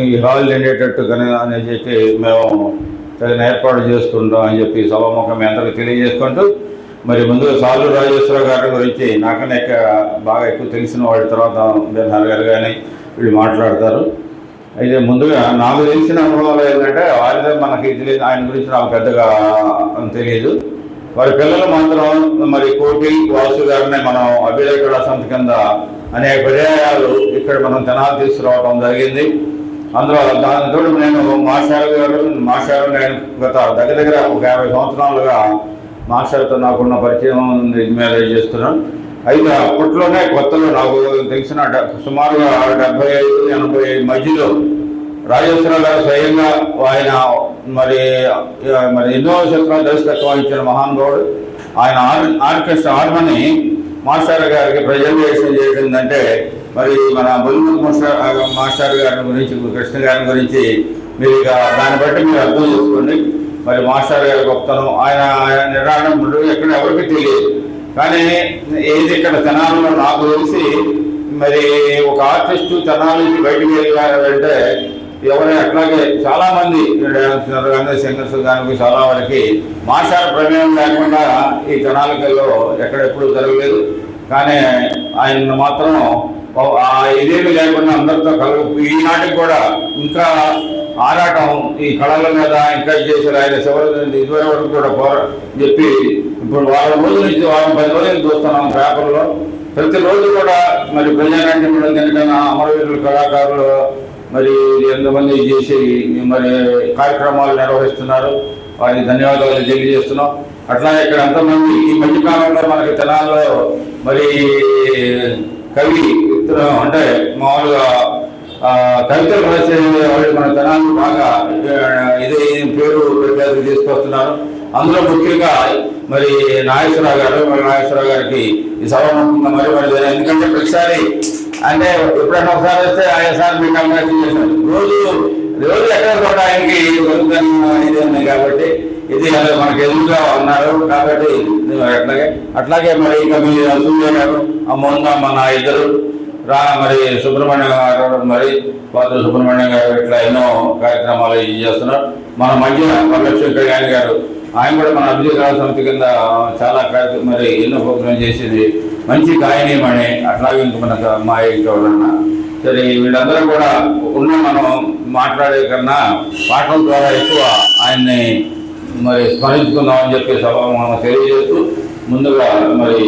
ఈ హాల్ నిండేటట్టు కానీ అని చెప్పి మేము తగిన ఏర్పాటు చేసుకుంటాం అని చెప్పి సభాముఖం మీ అందరికీ తెలియజేసుకుంటూ మరి ముందుగా సాలు రాజేశ్వర గారి గురించి నాకన్నా బాగా ఎక్కువ తెలిసిన వాళ్ళ తర్వాత బెన్హార్ గారు కానీ వీళ్ళు మాట్లాడతారు. అయితే ముందుగా నాకు తెలిసిన అనుభవాలు ఏంటంటే వారిదే మనకి తెలియదు ఆయన గురించి నాకు పెద్దగా తెలియదు. వారి పిల్లలు మాత్రం మరి కోటి వాసు గారిని మనం అభిలయ కళా కింద అనేక పర్యాయాలు ఇక్కడ మనం తెనాలు తీసుకురావడం జరిగింది. అందులో దానితో నేను మాస్టర్ గారు మాస్టర్ నేను గత దగ్గర దగ్గర ఒక యాభై సంవత్సరాలుగా మాస్టర్తో నాకున్న పరిచయం మీద చేస్తున్నాను. అయితే అప్పట్లోనే కొత్తలో నాకు తెలిసిన సుమారుగా డెబ్బై ఐదు ఎనభై ఐదు మధ్యలో రాజేశ్వర గారు స్వయంగా ఆయన మరి మరి ఎన్నో చిత్రాలు దర్శకత్వం ఇచ్చిన మహానుభావుడు ఆయన ఆర్ ఆర్కెస్ట్రా హార్మోని మాస్టర్ గారికి ప్రజెంటేషన్ చేసిందంటే మరి మన బొల్లు మాస్టర్ గారి గురించి కృష్ణ గారి గురించి మీరు ఇక దాన్ని బట్టి మీరు అర్థం చేసుకోండి. మరి మాస్టర్ గారి గొప్పతనం ఆయన నిర్ణయం ఎక్కడ ఎవరికి తెలియదు. కానీ ఏది ఇక్కడ తెనాలలో నాకు తెలిసి మరి ఒక ఆర్టిస్టు తెనాలి నుంచి బయటికి వెళ్ళారంటే ఎవరైనా అట్లాగే చాలా మంది సింగర్స్ దానికి చాలా వరకు మాస్టర్ ప్రమేయం లేకుండా ఈ తెనాలికల్లో ఎక్కడెప్పుడు జరగలేదు. కానీ ఆయన మాత్రం ఆ ఇదేమి లేకుండా అందరితో కలు ఈనాటికి కూడా ఇంకా ఆరాటం ఈ కళల మీద ఇంకా చేశారు ఆయన చివరి ఇదివరకు వరకు కూడా పోరా చెప్పి ఇప్పుడు వారం రోజుల నుంచి వారం పది రోజులు చూస్తున్నాం పేపర్లో. ప్రతిరోజు కూడా మరి ప్రజానాట్యం ఎందుకన్నా అమరవీరుల కళాకారులు మరి ఎంతమంది చేసి మరి కార్యక్రమాలు నిర్వహిస్తున్నారు. వారికి ధన్యవాదాలు తెలియజేస్తున్నాం. అట్లాగే ఇక్కడ అంతమంది ఈ మధ్యకాలంలో మనకి తెలంగాణలో మరి కవి అంటే మామూలుగా కవితలు రాసే వాళ్ళు మన తెలంగాణ బాగా ఇదే పేరు ప్రఖ్యాతి తీసుకొస్తున్నారు. అందులో ముఖ్యంగా మరి నాగేశ్వరరావు గారు మరి నాగేశ్వరరావు గారికి ఈ సభ మరి మరి ఎందుకంటే ప్రతిసారి అంటే ఎప్పుడైనా ఒకసారి వస్తే ఆయన సార్ మీకు కంగ్రాచులేషన్ రోజు రోజు ఎక్కడ కూడా ఆయనకి ఇది ఉన్నాయి కాబట్టి ఇది అదే మనకి ఎదురుగా ఉన్నారు కాబట్టి అట్లాగే అట్లాగే మరి ఇక మీ సూర్య గారు ఆ మొన్న మన ఇద్దరు రా మరి సుబ్రహ్మణ్యం గారు మరి పాత్ర సుబ్రహ్మణ్యం గారు ఇట్లా ఎన్నో కార్యక్రమాలు చేస్తున్నారు. మన మధ్య వరలక్ష్మి కళ్యాణ్ గారు ఆయన కూడా మన అభివృద్ధి కళా సమితి కింద చాలా మరి ఎన్నో ప్రోగ్రాం చేసింది. మంచి గాయనీయమని అట్లాగే ఇంక మన మా ఇంకా సరే వీళ్ళందరూ కూడా ఉన్న మనం మాట్లాడే కన్నా పాటల ద్వారా ఎక్కువ ఆయన్ని మరి స్మరించుకుందామని చెప్పి సభ మనం తెలియజేస్తూ ముందుగా మరి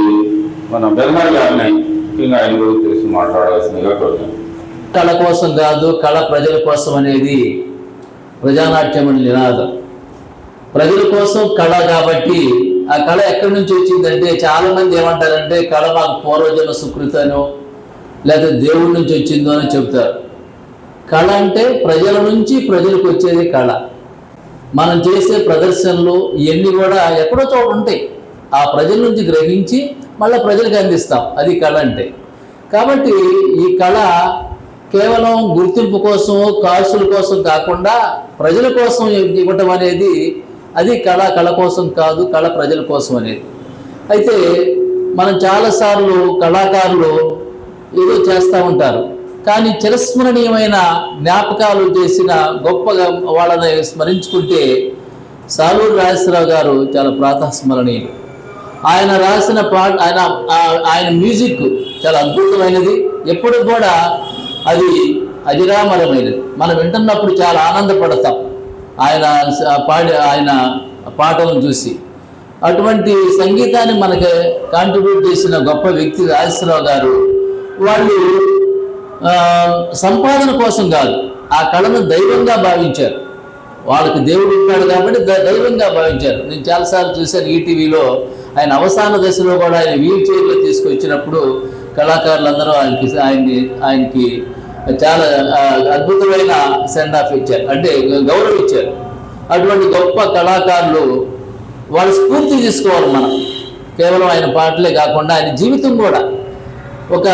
మన బెల్మర్ గారిని ముఖ్యంగా ఆయన గురించి తెలిసి మాట్లాడాల్సిందిగా కోరుతున్నాను. కళ కోసం కాదు కళ ప్రజల కోసం అనేది ప్రజానాట్యం అని నినాదం. ప్రజల కోసం కళ కాబట్టి ఆ కళ ఎక్కడి నుంచి వచ్చిందంటే చాలా మంది ఏమంటారంటే కళ మాకు పూర్వజన్మ సుకృతనో లేదా దేవుడి నుంచి వచ్చిందో అని చెప్తారు. కళ అంటే ప్రజల నుంచి ప్రజలకు వచ్చేది కళ. మనం చేసే ప్రదర్శనలు ఇవన్నీ కూడా ఎక్కడో చోట ఉంటాయి. ఆ ప్రజల నుంచి గ్రహించి మళ్ళీ ప్రజలకు అందిస్తాం. అది కళ అంటే. కాబట్టి ఈ కళ కేవలం గుర్తింపు కోసం కాసుల కోసం కాకుండా ప్రజల కోసం ఇవ్వటం అనేది అది కళ కళ కోసం కాదు కళ ప్రజల కోసం అనేది. అయితే మనం చాలాసార్లు కళాకారులు ఏదో చేస్తూ ఉంటారు. కానీ చిరస్మరణీయమైన జ్ఞాపకాలు చేసిన గొప్పగా వాళ్ళని స్మరించుకుంటే సాలూరు రాజేశ్వరరావు గారు చాలా ప్రాతస్మరణీయులు. ఆయన రాసిన పాట ఆయన ఆయన మ్యూజిక్ చాలా అద్భుతమైనది. ఎప్పుడు కూడా అది అజిరామరమైనది మనం వింటున్నప్పుడు చాలా ఆనందపడతాం. ఆయన పాడే పాడి ఆయన పాటలను చూసి. అటువంటి సంగీతాన్ని మనకి కాంట్రిబ్యూట్ చేసిన గొప్ప వ్యక్తి రాజేశ్వరరావు గారు వాళ్ళు సంపాదన కోసం కాదు ఆ కళను దైవంగా భావించారు. వాళ్ళకి దేవుడు ఉంటాడు కాబట్టి దైవంగా భావించారు. నేను చాలాసార్లు చూశాను ఈటీవీలో ఆయన అవసాన దశలో కూడా ఆయన వీల్ చైర్లో తీసుకొచ్చినప్పుడు కళాకారులందరూ ఆయనకి ఆయన్ని ఆయనకి చాలా అద్భుతమైన సెండ్ ఆఫ్ ఇచ్చారు. అంటే గౌరవం ఇచ్చారు. అటువంటి గొప్ప కళాకారులు వాళ్ళ స్ఫూర్తి తీసుకోవాలి మనం. కేవలం ఆయన పాటలే కాకుండా ఆయన జీవితం కూడా. ఒక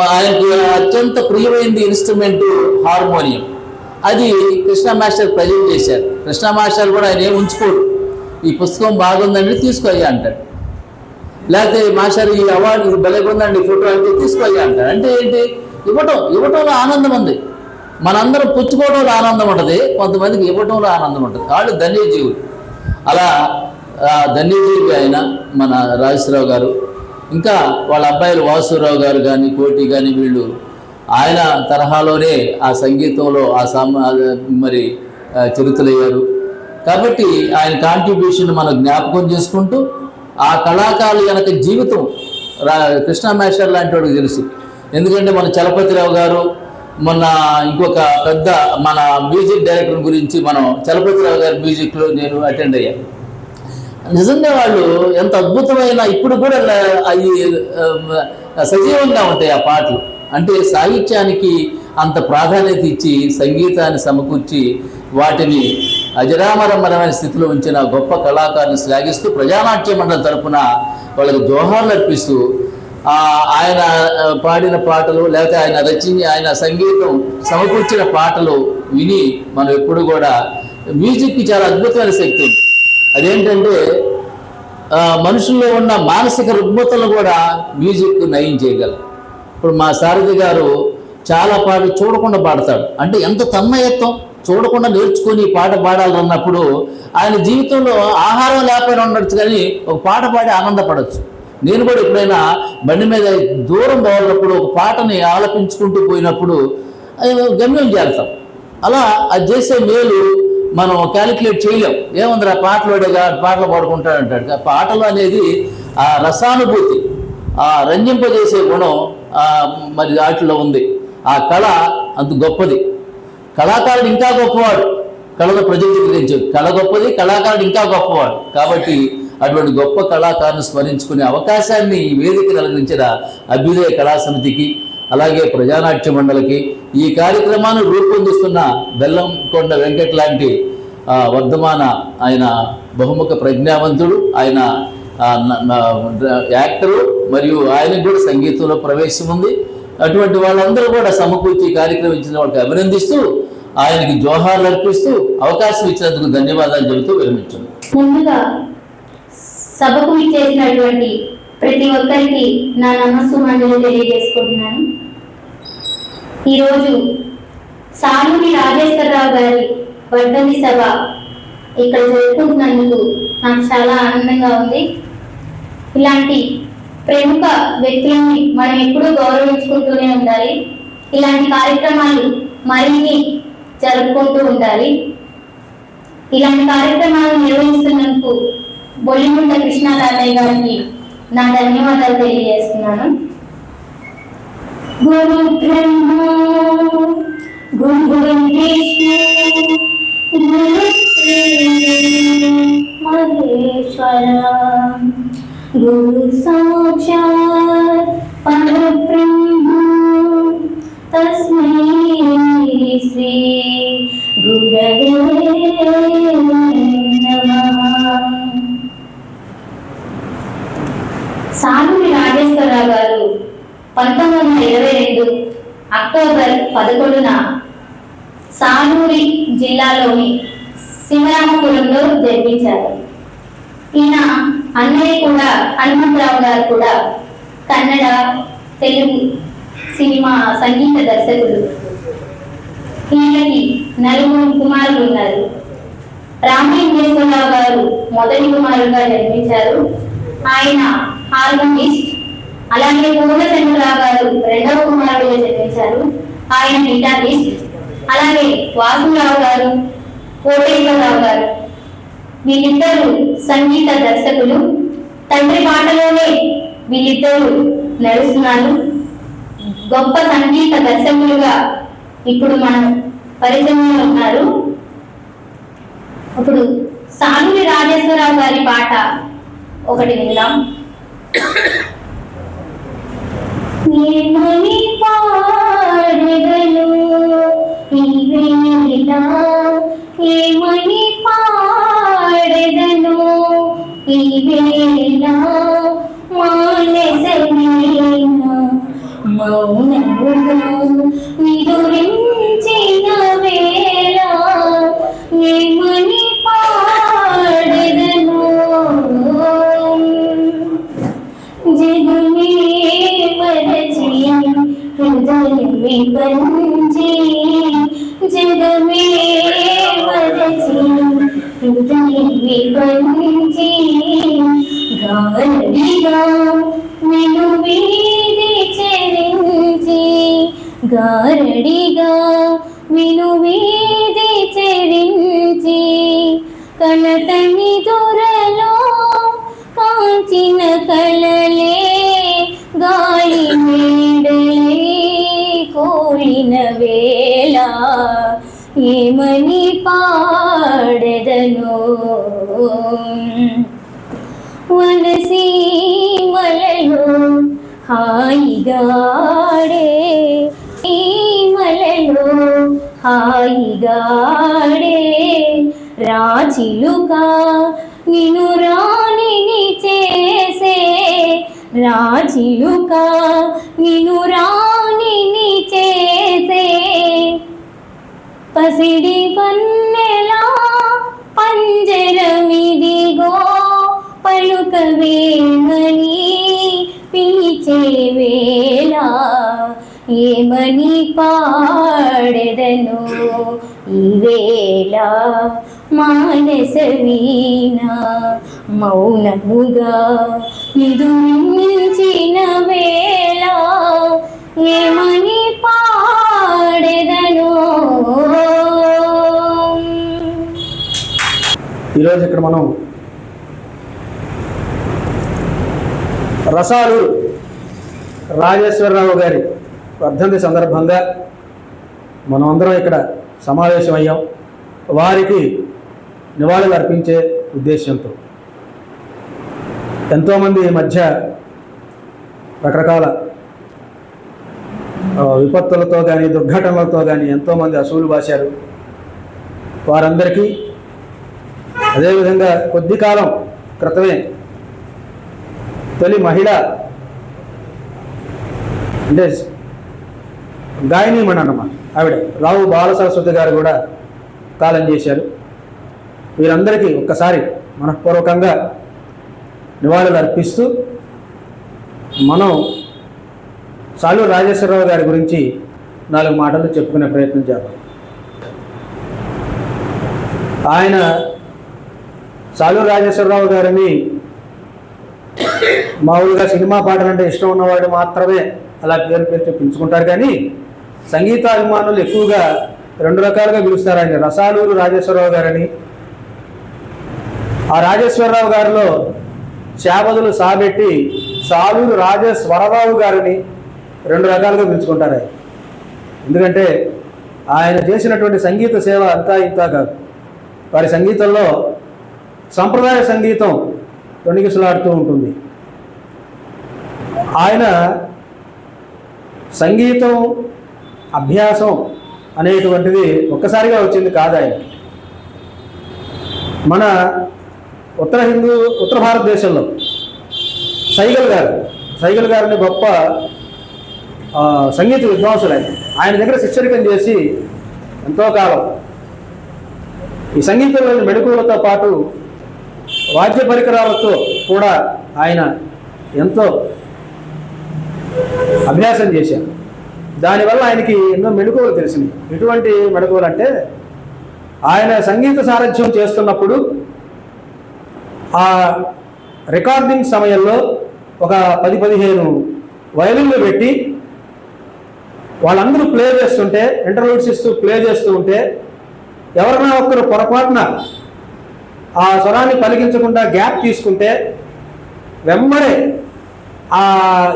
ఆయనకి అత్యంత ప్రియమైనది ఇన్స్ట్రుమెంట్ హార్మోనియం. అది కృష్ణ మాస్టర్ ప్రజెంట్ చేశారు. కృష్ణ మాస్టర్ కూడా ఆయన ఏం ఉంచుకోడు. ఈ పుస్తకం బాగుందండి తీసుకోయ్యా అంటాడు. లేకపోతే మాస్టర్ ఈ అవార్డు ఇది ఫోటో అంటే తీసుకోయ్యా అంటాడు. అంటే ఏంటి? ఇవ్వటం ఇవ్వటంలో ఆనందం ఉంది. మనందరం పుచ్చుకోవడంలో ఆనందం ఉంటుంది కొంతమందికి ఇవ్వటంలో ఆనందం ఉంటుంది. వాళ్ళు ధన్యజీవులు. అలా ధన్యజీవి ఆయన మన రాజశ్రావు గారు ఇంకా వాళ్ళ అబ్బాయిలు వాసురావు గారు కానీ కోటి కానీ వీళ్ళు ఆయన తరహాలోనే ఆ సంగీతంలో ఆ సామా మరి చరిత్రయ్యారు చిరుతలయ్యారు కాబట్టి ఆయన కాంట్రిబ్యూషన్ మనం జ్ఞాపకం చేసుకుంటూ ఆ కళాకారులు వెనక జీవితం రా కృష్ణ మేషర్ లాంటి వాడికి తెలుసు. ఎందుకంటే మన చలపతిరావు గారు మొన్న ఇంకొక పెద్ద మన మ్యూజిక్ డైరెక్టర్ గురించి మనం చలపతిరావు గారి మ్యూజిక్లో నేను అటెండ్ అయ్యాను నిజంగా వాళ్ళు ఎంత అద్భుతమైన ఇప్పుడు కూడా అవి సజీవంగా ఉంటాయి ఆ పాటలు. అంటే సాహిత్యానికి అంత ప్రాధాన్యత ఇచ్చి సంగీతాన్ని సమకూర్చి వాటిని అజరామరమరమైన స్థితిలో ఉంచిన గొప్ప కళాకారుని శ్లాఘిస్తూ ప్రజానాట్య మండలి తరపున వాళ్ళకి జోహార్లు అర్పిస్తూ ఆయన పాడిన పాటలు లేకపోతే ఆయన రచించి ఆయన సంగీతం సమకూర్చిన పాటలు విని మనం ఎప్పుడు కూడా మ్యూజిక్కి చాలా అద్భుతమైన శక్తి ఉంది. అదేంటంటే మనుషుల్లో ఉన్న మానసిక రుగ్మతలను కూడా మ్యూజిక్ నయం చేయగలరు ఇప్పుడు మా సారథి గారు చాలా పాటలు చూడకుండా పాడతాడు. అంటే ఎంత తన్మయత్వం చూడకుండా నేర్చుకొని పాట పాడాలన్నప్పుడు ఆయన జీవితంలో ఆహారం లేకపోయినా ఉండొచ్చు కానీ ఒక పాట పాడి ఆనందపడవచ్చు నేను కూడా ఎప్పుడైనా బండి మీద దూరం పోవాలన్నప్పుడు ఒక పాటని ఆలపించుకుంటూ పోయినప్పుడు అది గమ్యం చేస్తాం అలా అది చేసే మేలు మనం క్యాలిక్యులేట్ చేయలేం. ఏముందిరా పాటలు పాడేగా పాటలు పాడుకుంటాడంటాడు. ఆ పాటలు అనేది ఆ రసానుభూతి ఆ రంజింపజేసే గుణం మరి వాటిలో ఉంది. ఆ కళ అంత గొప్పది. కళాకారుడు ఇంకా గొప్పవాడు. కళను ప్రజెంటించు కళ గొప్పది కళాకారుడు ఇంకా గొప్పవాడు. కాబట్టి అటువంటి గొప్ప కళాకారుని స్మరించుకునే అవకాశాన్ని ఈ వేదిక కలిగించిన అభ్యుదయ కళా సమితికి అలాగే ప్రజానాట్య మండలికి ఈ కార్యక్రమాన్ని రూపొందిస్తున్న బెల్లంకొండ వెంకట్ లాంటి వర్ధమాన ఆయన బహుముఖ ప్రజ్ఞావంతుడు. ఆయన యాక్టరు మరియు ఆయనకు కూడా సంగీతంలో ప్రవేశం ఉంది. అటువంటి వాళ్ళందరూ కూడా సమకూర్చి కార్యక్రమం ఇచ్చిన వాళ్ళకి అభినందిస్తూ ఆయనకి జోహార్లు అర్పిస్తూ అవకాశం ఇచ్చినందుకు ధన్యవాదాలు చెబుతూ విరమించాను. ముందుగా సభకు చేసినటువంటి ప్రతి ఒక్కరికి నా నమస్సు మండలి తెలియజేసుకుంటున్నాను. ఈరోజు సాలూరి రాజేశ్వరరావు గారి వర్ధంతి సభ ఇక్కడ జరుపుకుంటున్నందుకు నాకు చాలా ఆనందంగా ఉంది. ఇలాంటి ప్రముఖ వ్యక్తులని మనం ఎప్పుడూ గౌరవించుకుంటూనే ఉండాలి. ఇలాంటి కార్యక్రమాలు మరిన్ని జరుపుకుంటూ ఉండాలి. ఇలాంటి కార్యక్రమాలు నిర్వహిస్తున్నందుకు బొల్లిముండ కృష్ణ తాతయ్య గారికి నా ధన్యవాదాలు తెలియజేస్తున్నాను. గురు బ్రహ్మ గురు గురు మహేశ్వర గురు సాక్షాత్ పరబ్రహ్మ తస్మై శ్రీ గురవే సాలూరి నాగేశ్వరరావు గారు పంతొమ్మిది వందల ఇరవై రెండు అక్టోబర్ పదకొండున సాలూరి జిల్లాలోని శివరామపురంలో జన్మించారు. ఈయన అన్నయ్య కూడా హనుమంతరావు గారు కూడా కన్నడ తెలుగు సినిమా సంగీత దర్శకులు. ఈయనకి నలుగురు కుమారులు ఉన్నారు. రామలింగేశ్వరరావు గారు మొదటి కుమారులుగా జన్మించారు. ఆయన హార్మోనిస్ట్ అలాగే పూర్ణచంద్రరావు గారు రెండవ కుమారుడుగా జన్మించారు ఆయన గిటారిస్ట్ అలాగే వాసురావు గారు కోటేశ్వరరావు గారు. వీళ్ళిద్దరు సంగీత దర్శకులు. తండ్రి పాటలోనే వీళ్ళిద్దరూ నడుస్తున్నారు. గొప్ప సంగీత దర్శకులుగా ఇప్పుడు మనం పరిచయంలో ఉన్నారు. ఇప్పుడు సాలూరి రాజేశ్వరరావు గారి పాట ఒకటి విందాం. ఏమని పాడగలు ఈ వేళ మౌనముగా నిదురించిన వేళ ఏమని జగమే జగమే వరచి హృదయమే పంచి గారడిగా నిన్ను వీధి చెరించి గారడిగా విను వీధి చెరించి కలతని ఏమని పాడెదను? వలసి మలలో హాయిగాడే ఈ మలలో హాయిగాడే. రాచిలుక నిను రాణిని చేసే రాచిలుక నిను రాణిని చేసే. పసిడి పన్నెలా పంజరమిదిగో పలుకవేమని పిలిచే వేళ ఏమని పాడెదను ఈ వేళ మానస వీణ మౌనముగా నిదురించిన వేళ ఏమని పా పడేదను. ఈరోజు ఇక్కడ మనం రసాలు రాజేశ్వరరావు గారి వర్ధంతి సందర్భంగా మనం అందరం ఇక్కడ సమావేశమయ్యాం. వారికి నివాళులు అర్పించే ఉద్దేశంతో ఎంతోమంది ఈ మధ్య రకరకాల విపత్తులతో కానీ దుర్ఘటనలతో కానీ ఎంతోమంది అసూలు బాశారు. వారందరికీ అదేవిధంగా కొద్ది కాలం క్రితమే తొలి మహిళ అంటే గాయనీమణి అన్నమాట ఆవిడ రావు బాల సరస్వతి గారు కూడా కాలం చేశారు. వీరందరికీ ఒక్కసారి మనఃపూర్వకంగా నివాళులు అర్పిస్తూ మనం సాలు రాజేశ్వరరావు గారి గురించి నాలుగు మాటలు చెప్పుకునే ప్రయత్నం చేద్దాం. ఆయన సాలు రాజేశ్వరరావు గారిని మామూలుగా సినిమా పాటలు అంటే ఇష్టం ఉన్నవాడు మాత్రమే అలా పేరు పేరు చెప్పించుకుంటారు కానీ సంగీతాభిమానులు ఎక్కువగా రెండు రకాలుగా పిలుస్తారు ఆయన. రసాలూరు రాజేశ్వరరావు గారని ఆ రాజేశ్వరరావు గారిలో చేపదులు సాబెట్టి సాలూరు రాజేశ్వరరావు గారిని రెండు రకాలుగా పిలుచుకుంటారు. ఆయన ఎందుకంటే ఆయన చేసినటువంటి సంగీత సేవ అంతా ఇంత కాదు. వారి సంగీతంలో సంప్రదాయ సంగీతం తొణిగిసలాడుతూ ఉంటుంది. ఆయన సంగీతం అభ్యాసం అనేటువంటిది ఒక్కసారిగా వచ్చింది కాదు ఆయన. మన ఉత్తర హిందూ ఉత్తర భారతదేశంలో సైగల్ గారు సైగల్ గారిని గొప్ప సంగీత విద్వాంసులు. ఆయన ఆయన దగ్గర శిక్షరికం చేసి ఎంతో కాలం. ఈ సంగీతంలోని మెడుకులతో పాటు వాద్య పరికరాలతో కూడా ఆయన ఎంతో అభ్యాసం చేశారు. దానివల్ల ఆయనకి ఎన్నో మెళకువలు తెలిసినాయి. ఎటువంటి మెడుకువలు అంటే ఆయన సంగీత సారథ్యం చేస్తున్నప్పుడు ఆ రికార్డింగ్ సమయంలో ఒక పది పదిహేను వయలిన్లు పెట్టి వాళ్ళందరూ ప్లే చేస్తుంటే ఇంటర్వ్యూస్ ఇస్తూ ప్లే చేస్తూ ఉంటే ఎవరైనా ఒక్కరు పొరపాటున ఆ స్వరాన్ని పలికించకుండా గ్యాప్ తీసుకుంటే వెంబడే ఆ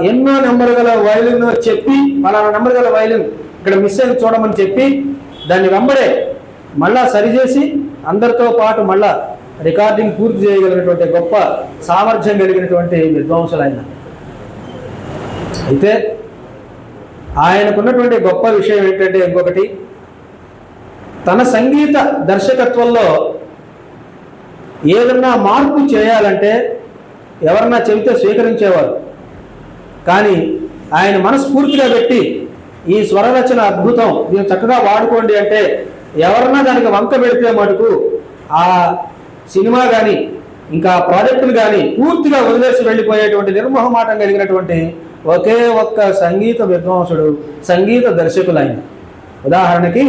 ఎన్నో నెంబర్ గల వైలిన్ చెప్పి ఫలానా నెంబర్ గల వైలిన్ ఇక్కడ మిస్ అయింది చూడమని చెప్పి దాన్ని వెంబడే మళ్ళా సరిచేసి అందరితో పాటు మళ్ళా రికార్డింగ్ పూర్తి చేయగలిగినటువంటి గొప్ప సామర్థ్యం కలిగినటువంటి విద్వాంసులు ఆయన అయితే ఆయనకున్నటువంటి గొప్ప విషయం ఏంటంటే ఇంకొకటి తన సంగీత దర్శకత్వంలో ఏదన్నా మార్పు చేయాలంటే ఎవరన్నా చెబితే స్వీకరించేవారు. కానీ ఆయన మనస్ఫూర్తిగా పెట్టి ఈ స్వరరచన అద్భుతం దీన్ని చక్కగా వాడుకోండి అంటే ఎవరన్నా దానికి వంక పెడితే మటుకు ఆ సినిమా కానీ ఇంకా ప్రాజెక్టులు కానీ పూర్తిగా వదిలేసి వెళ్ళిపోయేటువంటి నిర్మోహమాటం కలిగినటువంటి ఒకే ఒక్క సంగీత విద్వాంసుడు సంగీత దర్శకులైన. ఉదాహరణకి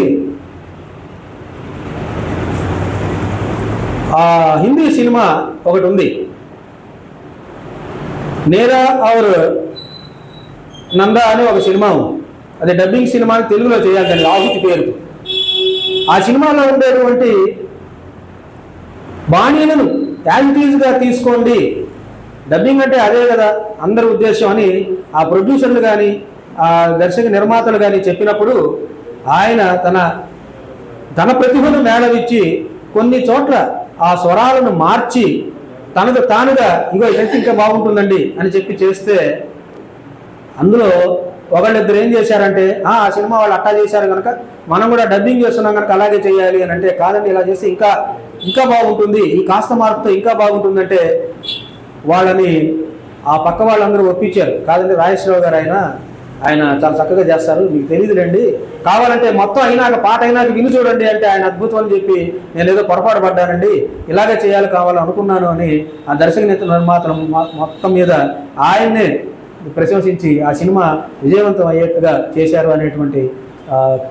ఆ హిందీ సినిమా ఒకటి ఉంది నేరా ఆర్ నంద అనే ఒక సినిమా ఉంది. అది డబ్బింగ్ సినిమా తెలుగులో చేయాలి దాని ఆహుతి పేరు. ఆ సినిమాలో ఉండేటువంటి బాణీలను యాంటీజ్గా తీసుకోండి. డబ్బింగ్ అంటే అదే కదా అందరి ఉద్దేశం అని ఆ ప్రొడ్యూసర్లు కానీ ఆ దర్శక నిర్మాతలు కానీ చెప్పినప్పుడు ఆయన తన ధన ప్రతిభను మేళవిచ్చి కొన్ని చోట్ల ఆ స్వరాలను మార్చి తనకు తానుగా ఇగో ఇదంతా ఇంకా బాగుంటుందండి అని చెప్పి చేస్తే అందులో ఒకళ్ళిద్దరు ఏం చేశారంటే "ఆ, ఆ సినిమా వాళ్ళు అట్టా చేశారు కనుక మనం కూడా డబ్బింగ్ చేస్తున్నాం కనుక అలాగే చేయాలి అని అంటే కాదండి ఇలా చేస్తే ఇంకా ఇంకా బాగుంటుంది ఈ కాస్త మార్పుతో ఇంకా బాగుంటుందంటే వాళ్ళని ఆ పక్క వాళ్ళందరూ ఒప్పించారు. కాదండి రాజేశ్వరరావు గారు ఆయన ఆయన చాలా చక్కగా చేస్తారు. మీకు తెలియదులేండి. కావాలంటే మొత్తం అయినాక పాట అయినాక విని చూడండి అంటే ఆయన అద్భుతం అని చెప్పి నేను ఏదో పొరపాటు పడ్డానండి. ఇలాగే చేయాలి కావాలని అనుకున్నాను అని ఆ దర్శక నేత నిర్మాతలు మొత్తం మీద ఆయన్నే ప్రశంసించి ఆ సినిమా విజయవంతం అయ్యేట్టుగా చేశారు అనేటువంటి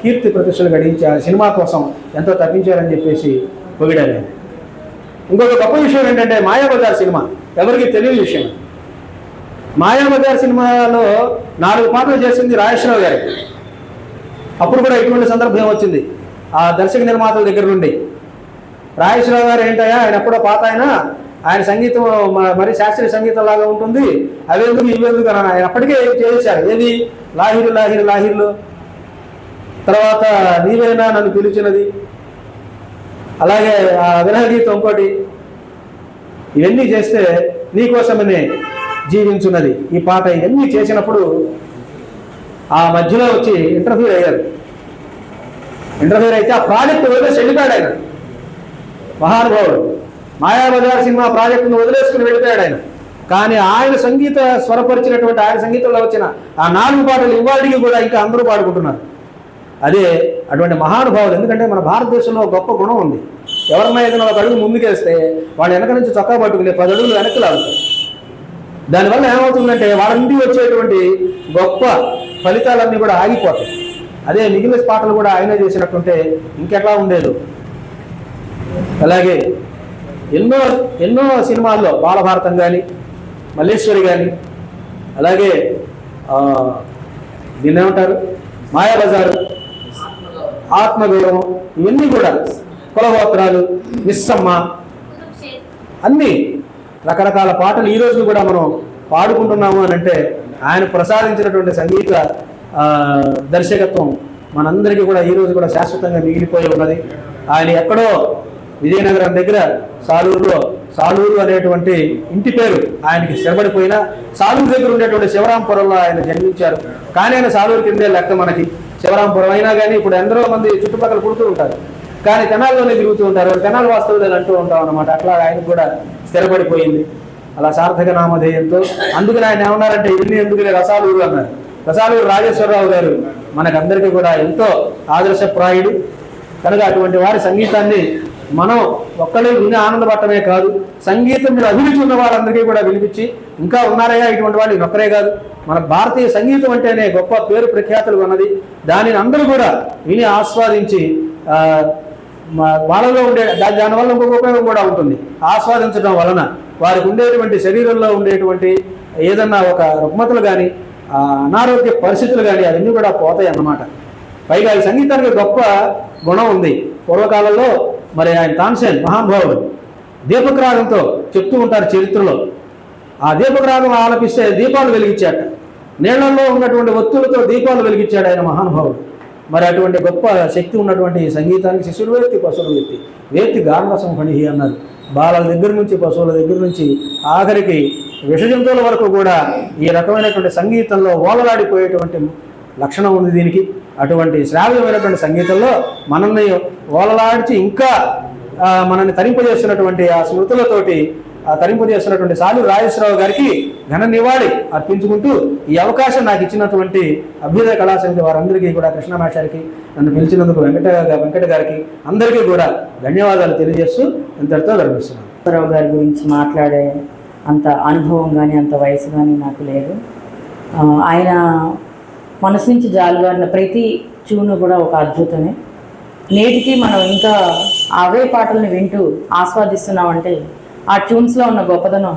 కీర్తి ప్రతిష్టలు గడించి ఆ సినిమా కోసం ఎంతో తప్పించారని చెప్పేసి పొగిడారు. ఇంకొక గొప్ప విషయం ఏంటంటే మాయాబజార్ సినిమా. ఎవరికి తెలియని విషయం. మాయాబజార్ సినిమాలో నాలుగు పాటలు చేసింది రాజేశ్వరరావు గారికి అప్పుడు కూడా ఇటువంటి సందర్భం వచ్చింది ఆ దర్శక నిర్మాతల దగ్గర నుండి. రాజేశ్వరరావు గారు ఏంటయ్యా ఆయన ఎప్పుడో పాత ఆయన ఆయన సంగీతం మరి శాస్త్రీయ సంగీతం లాగా ఉంటుంది. అవేందుకు ఇవేందుకు అని ఆయన అప్పటికే చేశారు. ఏది? లాహిరు లాహిరు లాహిర్లు. తర్వాత నీవేనా నన్ను పిలిచినది. అలాగే ఆ విరహ గీతం ఇంకోటి. ఇవన్నీ చేస్తే నీకోసమనే జీవించున్నది. ఈ పాట ఇవన్నీ చేసినప్పుడు ఆ మధ్యలో వచ్చి ఇంటర్వ్యూ అయ్యారు. ఇంటర్ఫీర్ అయితే ఆ ప్రాజెక్ట్ వదిలేసి వెళ్ళిపోయాడు ఆయన. మహానుభావుడు మాయాబజార్ సినిమా ప్రాజెక్టును వదిలేసుకుని వెళ్ళిపోయాడు ఆయన. కానీ ఆయన సంగీత స్వరపరిచినటువంటి ఆయన సంగీతంలో వచ్చిన ఆ నాలుగు పాటలు ఇవాళకి కూడా ఇంకా అందరూ పాడుకుంటున్నారు. అదే అటువంటి మహానుభావులు ఎందుకంటే మన భారతదేశంలో గొప్ప గుణం ఉంది. ఎవరన్నా ఏదైనా ఒక అడుగు ముందుకేస్తే వాళ్ళు వెనక నుంచి చొక్కా పట్టుకుని పది అడుగులు వెనక్కి లాగుతారు దానివల్ల ఏమవుతుందంటే వాళ్ళ నుండి వచ్చేటువంటి గొప్ప ఫలితాలన్నీ కూడా ఆగిపోతాయి. అదే మిగిలిన పాటలు కూడా ఆయన చేసినట్టుంటే ఇంకెట్లా ఉండేది. అలాగే ఎన్నో ఎన్నో సినిమాల్లో బాలభారతం కానీ మల్లేశ్వరి కానీ అలాగే దీన్ని ఏమంటారు మాయాబజారు ఆత్మగౌరవం ఇవన్నీ కూడా కులగోత్రాలు మిస్సమ్మ అన్నీ రకరకాల పాటలు ఈ రోజు కూడా మనం పాడుకుంటున్నాము అని అంటే ఆయన ప్రసాదించినటువంటి సంగీత దర్శకత్వం మనందరికీ కూడా ఈ రోజు కూడా శాశ్వతంగా మిగిలిపోయి ఉన్నది. ఆయన ఎక్కడో విజయనగరం దగ్గర సాలూరులో సాలూరు అనేటువంటి ఇంటి పేరు ఆయనకి స్థిరపడిపోయినా సాలూరు దగ్గర ఉండేటువంటి శివరాంపురంలో ఆయన జన్మించారు. కానీ ఆయన సాలూరు కిందే లెక్క మనకి శివరాంపురం అయినా కానీ ఇప్పుడు ఎందరో మంది చుట్టుపక్కల పుడుతూ ఉంటారు. కానీ తెనాల్లోనే తిరుగుతూ ఉంటారు. తెనాలి వాస్తవులు అంటూ ఉంటాం అనమాట అట్లా ఆయన కూడా స్థిరపడిపోయింది. అలా సార్థక నామధేయంతో అందుకని ఆయన ఏమన్నారంటే ఇన్ని ఎందుకులే? రసాలూరు అన్నారు. రసాలూరు రాజేశ్వరరావు గారు మనకందరికీ కూడా ఎంతో ఆదర్శప్రాయుడు కనుక అటువంటి వారి సంగీతాన్ని మనం ఒక్కడే విని ఆనందపడటమే కాదు సంగీతం మీద అభిరుచి ఉన్న వారందరికీ కూడా వినిపించి ఇంకా ఉన్నారయ్యా ఇటువంటి వాళ్ళు ఒక్కరే కాదు. మన భారతీయ సంగీతం అంటేనే గొప్ప పేరు ప్రఖ్యాతులు ఉన్నది. దానిని అందరూ కూడా విని ఆస్వాదించి వాళ్ళలో ఉండే దానివల్ల ఇంకొక ఉపయోగం కూడా ఉంటుంది. ఆస్వాదించడం వలన వారికి ఉండేటువంటి శరీరంలో ఉండేటువంటి ఏదన్నా ఒక రుగ్మతలు కానీ అనారోగ్య పరిస్థితులు కానీ అవన్నీ కూడా పోతాయి అన్నమాట. పైగా ఈ సంగీతానికి గొప్ప గుణం ఉంది. పూర్వకాలంలో మరి ఆయన తాన్సేన్ మహానుభావుడు దీపగ్రాగంతో చెప్తూ ఉంటారు చరిత్రలో. ఆ దీపగ్రాగం ఆలపిస్తే దీపాలు వెలిగించాట. నీళ్ళలో ఉన్నటువంటి ఒత్తులతో దీపాలు వెలిగించాడు ఆయన మహానుభావుడు. మరి అటువంటి గొప్ప శక్తి ఉన్నటువంటి సంగీతానికి శిష్యుడు వ్యక్తి పశువుల వ్యక్తి వేత్తి గానరసం ఫణిహి అన్నారు. బాలల దగ్గర నుంచి పశువుల దగ్గర నుంచి ఆఖరికి విష జంతువుల వరకు కూడా ఈ రకమైనటువంటి సంగీతంలో ఓలలాడిపోయేటువంటి లక్షణం ఉంది దీనికి. అటువంటి శ్రావ్యమైనటువంటి సంగీతంలో మనల్ని ఓలలాడిచి ఇంకా మనల్ని తరింపజేస్తున్నటువంటి ఆ స్మృతులతోటి ఆ తరింపజేస్తున్నటువంటి సాలు రాజేశ్వరరావు గారికి ఘన నివాళి అర్పించుకుంటూ ఈ అవకాశం నాకు ఇచ్చినటువంటి అభ్యుదయ కళాసమితి వారందరికీ కూడా కృష్ణమాచారికి నన్ను పిలిచినందుకు వెంకట వెంకట గారికి అందరికీ కూడా ధన్యవాదాలు తెలియజేస్తూ ఇంతటితో గర్విస్తున్నాను రావు గారి గురించి మాట్లాడే అంత అనుభవం కానీ అంత వయసు కానీ నాకు లేదు. ఆయన మనసు నుంచి జాలువారిన ప్రతి ట్యూన్ కూడా ఒక అద్భుతమే. నేటికి మనం ఇంకా అవే పాటలను వింటూ ఆస్వాదిస్తున్నామంటే ఆ ట్యూన్స్లో ఉన్న గొప్పదనం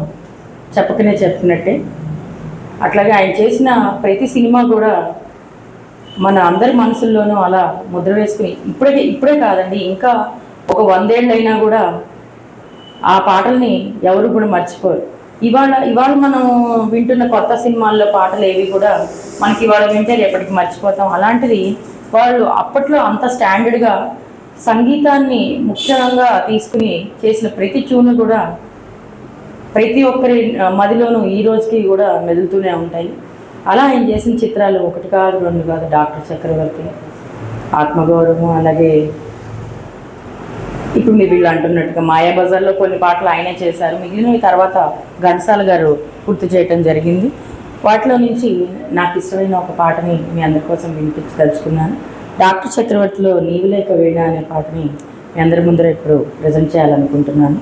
చెప్పకనే చెప్తున్నట్టే అట్లాగే ఆయన చేసిన ప్రతి సినిమా కూడా మన అందరి మనసుల్లోనూ అలా ముద్ర వేసుకుని ఇప్పుడే ఇప్పుడే కాదండి ఇంకా ఒక వందేళ్ళైనా కూడా ఆ పాటల్ని ఎవరు కూడా మర్చిపోరు. ఇవాళ ఇవాళ మనం వింటున్న కొత్త సినిమాల్లో పాటలు ఏవి కూడా మనకి ఇవాళ వింటే రేపటికి మర్చిపోతాం. అలాంటిది వాళ్ళు అప్పట్లో అంత స్టాండర్డ్గా సంగీతాన్ని ముఖ్యంగా తీసుకుని చేసిన ప్రతి ట్యూన్ కూడా ప్రతి ఒక్కరి మదిలోనూ ఈ రోజుకి కూడా మెదులుతూనే ఉంటాయి. అలా ఆయన చేసిన చిత్రాలు ఒకటి కాదు రెండు కాదు డాక్టర్ చక్రవర్తి ఆత్మగౌరవం అలాగే ఇప్పుడు మీరు వీళ్ళు అంటున్నట్టుగా మాయాబజార్లో కొన్ని పాటలు ఆయనే చేశారు. మిగిలినవి తర్వాత ఘంటసాల గారు పూర్తి చేయటం జరిగింది. వాటిలో నుంచి నాకు ఇష్టమైన ఒక పాటని మీ అందరి కోసం వినిపించదలుచుకున్నాను. డాక్టర్ చక్రవర్తిలో నీవు లేక వీణ అనే పాటని మీ అందరి ముందర ఇప్పుడు ప్రజెంట్ చేయాలనుకుంటున్నాను.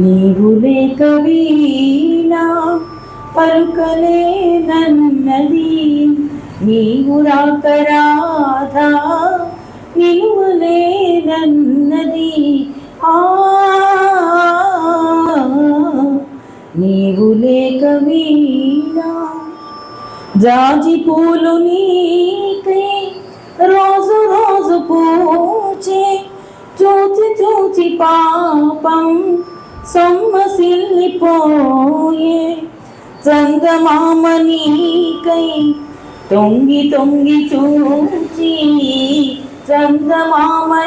నీవు లేక వీణా పలుకలే నన్నది నీవు రాక రాధా నిలువలే నన్నది ఆ నీవు లేక వీణా. జాజి పూలు నీకే రోజు రోజు పూచే. చూచి చూచి పాపం సొమ్మసిల్లిపోయే చందమామనీకై తొంగి తొంగి చూచి చందమామనీకై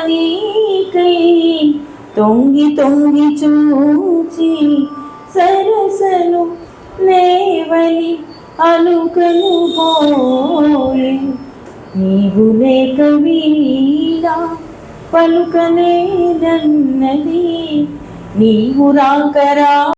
తొంగి తొంగి చూచి సరసను లేవని అలుకను పోయే నీవు లేక వీడా పలుకలేదన్నది నీవు రాకరా